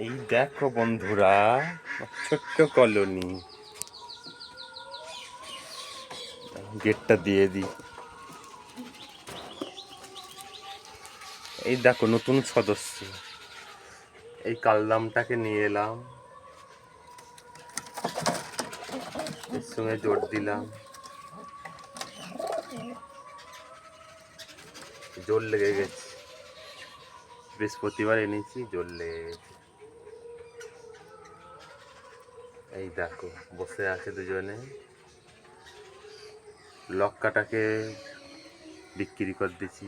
এই দেখো বন্ধুরা, ছোট্ট কলোনি। গেটটা দিয়ে দিই। এই দেখো নতুন সদস্য। এই কালদামটাকে নিয়ে এলাম। এর সঙ্গে জোর দিলাম। জোর লেগে গেছে। বৃহস্পতিবার এনেছি, জোর লেগে গেছে। এই দেখো, বসে আছে দুজনে। লক্কাটাকে বিক্রি করে দিছি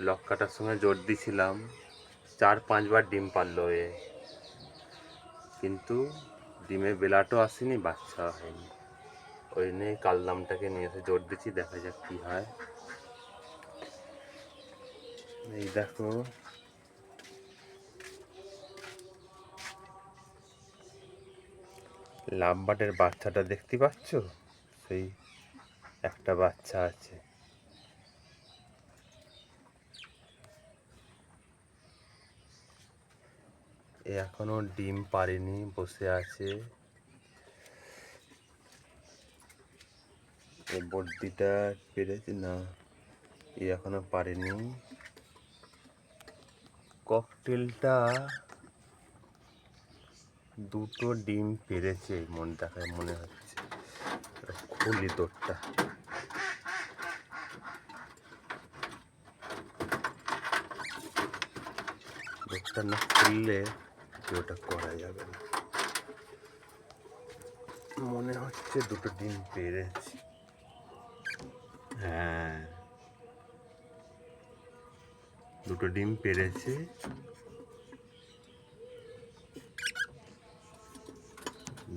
লক্কাটার সঙ্গে জোর দিছিলাম। চার পাঁচবার ডিম পারল এ। কিন্তু ডিমের বেলাটাও আসেনি, বাচ্চা হয়নি। ওই নিয়ে কালদামটাকে নিয়ে এসে জোর দিচ্ছি, দেখা যাক কি হয়। এই দেখো লাম্বাটের বাচ্চাটা দেখতে পাচ্ছ? সেই একটা বাচ্চা আছে। এ এখনও ডিম পারেনি বসে আছে। বর্দিটা পেরেছে? না, এ এখনও পারেনি ককটেলটা দুটো ডিম পেরেছে, মন দেখায়, মনে হচ্ছে। খুলি তোরটা। দোরটা না খুললে ওটা করা যাবে না। মনে হচ্ছে দুটো ডিম পেরেছে। হ্যাঁ। দুটো ডিম পেরেছে।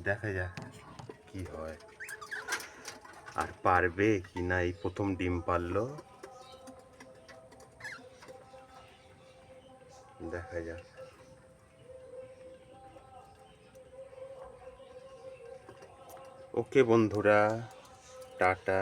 দেখা যাক কি হয়। আর পারবে কি না? এই প্রথম ডিম পারল। দেখা যাক। ওকে বন্ধুরা, টাটা।